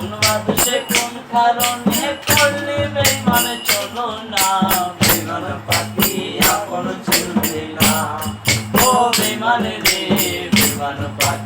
ভাবছে কোন কারণে পড়লে বেমান চলো না। বেমান পাখি আপন চলবে না। ও বেমান রে বেমান পাখি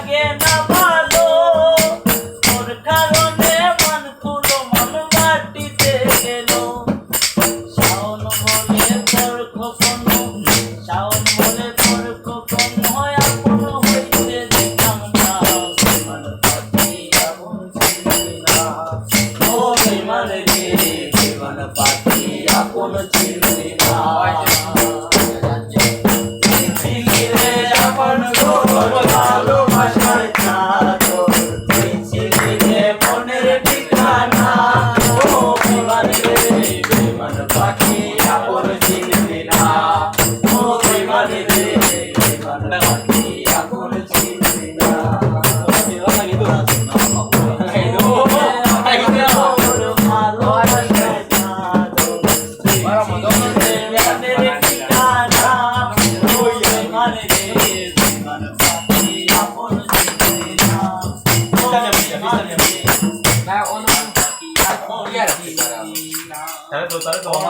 Mano, a patria, quando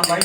मैं